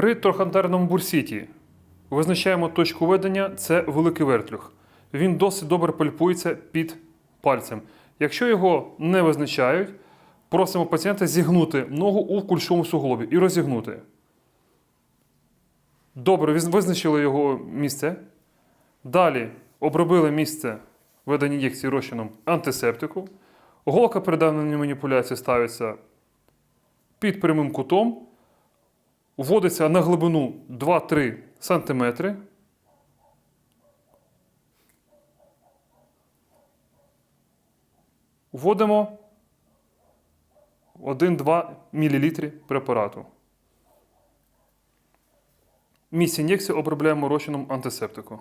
При трохантерному бурсіті визначаємо точку ведення це великий вертлюг. Він досить добре пальпується під пальцем. Якщо його не визначають, просимо пацієнта зігнути ногу у кульшовому суглобі і розігнути. Добре, визначили його місце. Далі обробили місце ведення ін'єкції розчином антисептику. Голка при маніпуляції ставиться під прямим кутом, вводиться на глибину 2-3 см. Вводимо 1-2 мл препарату. Місць ін'єкції обробляємо розчином антисептику.